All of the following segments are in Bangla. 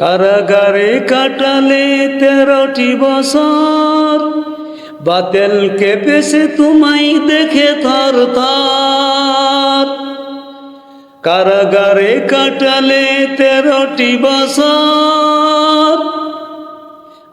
কারাগারে কাটালে তেরোটি বছর। বাতেল কেঁপেছে তোমায় দেখে থর থর। কারাগারে কাটালে তেরোটি বছর।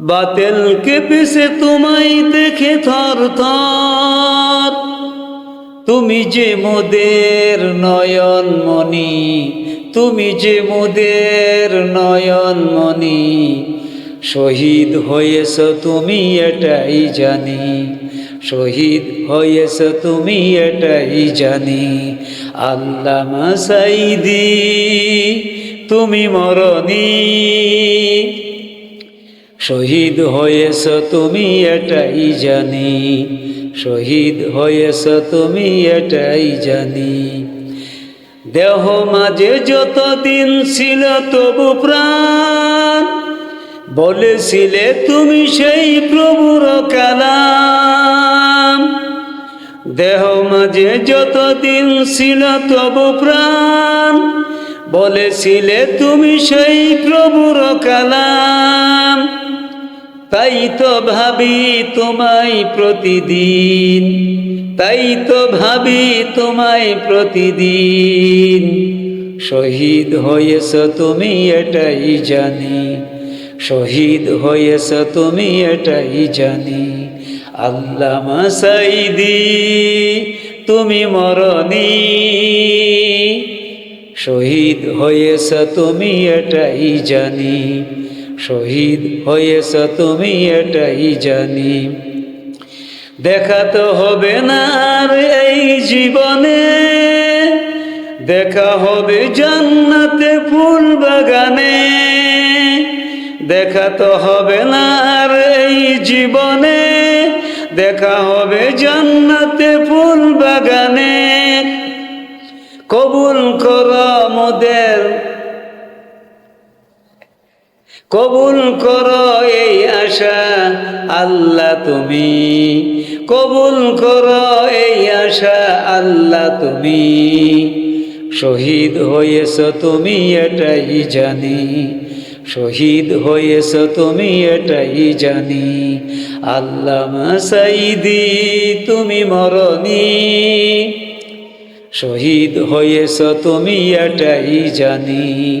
বাতেল কেঁপেছে তোমায় দেখে থর তুমি যে মোদের নয়ন মণি তুমি যে মোদের নয়ন মণি, শহীদ হয়েছ তুমি এটাই জানি, শহীদ হয়েছ তুমি এটাই জানি। আল্লামা সাইদি তুমি মরণি, শহীদ হয়েছ তুমি এটাই জানি, শহীদ হয়েছ তুমি এটাই জানি। দেহ মাঝে যতদিন ছিল তবু প্রাণ। বলেছিলে তুমি সেই প্রভুর কালাম। দেহ মাঝে যতদিন ছিল তবু প্রাণ। বলেছিলে তুমি সেই প্রভুর কালাম। তাই তো ভাবি তোমায় প্রতিদিন, তাই তো ভাবি তোমায় প্রতিদিন। শহীদ হয়েছ তুমি এটাই জানি, শহীদ হয়েছ তুমি এটাই জানি। আল্লামা সাইদি তুমি মরণি। শহীদ হয়েছ তুমি এটাই জানি শহীদ হয়েছ তুমি এটাই জানি। দেখা তো হবে না আর এই জীবনে। দেখা হবে জান্নাতে ফুল বাগানে। দেখা তো হবে না আর এই জীবনে। দেখা হবে জান্নাতে ফুল বাগানে। কবুল কর মোদের কবুল করো এই আশা, আল্লাহ তুমি। কবুল করো এই আশা, আল্লাহ তুমি। শহীদ হয়েছ তুমি, এটাই জানি। শহীদ হয়েছ তুমি, এটাই জানি। আল্লাহ সাইদি তুমি মরণি। শহীদ হয়েছ তুমি, এটাই জানি।